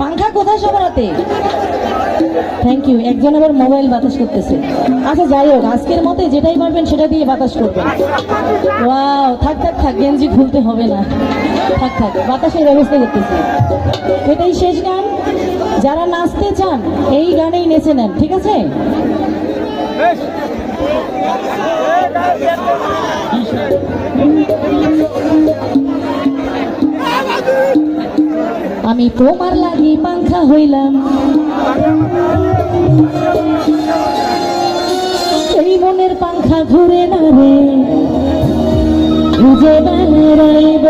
পাংখা কোথায় সবার থ্যাংক ইউ একজন আবার মোবাইল বাতাস করতেছে। আচ্ছা যাই হোক, আজকের মতে যেটাই পারবেন সেটা দিয়ে বাতাস করবেন। ওয়াও থাক থাক থাক, গেঞ্জি খুলতে হবে না। থাক থাক, বাতাসের ব্যবস্থা করতেছি। এটাই শেষ গান। যারা নাচতে চান, এই গানেই নেচে নেন, ঠিক আছে? আমি তোমার লাগি পাংখা হইলাম। এই মনের পাংখা ঘুরে না রে খুঁজে বেড়াইব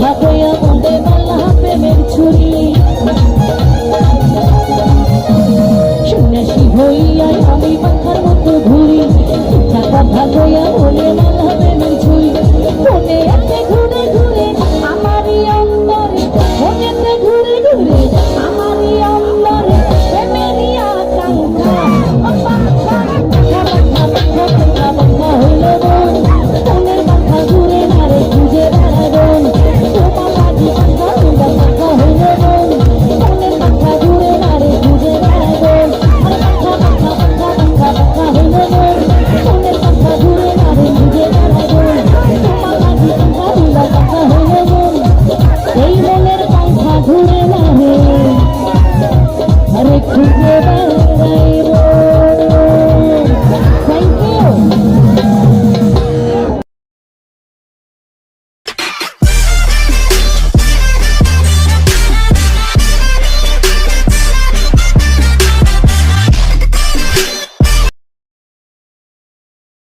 La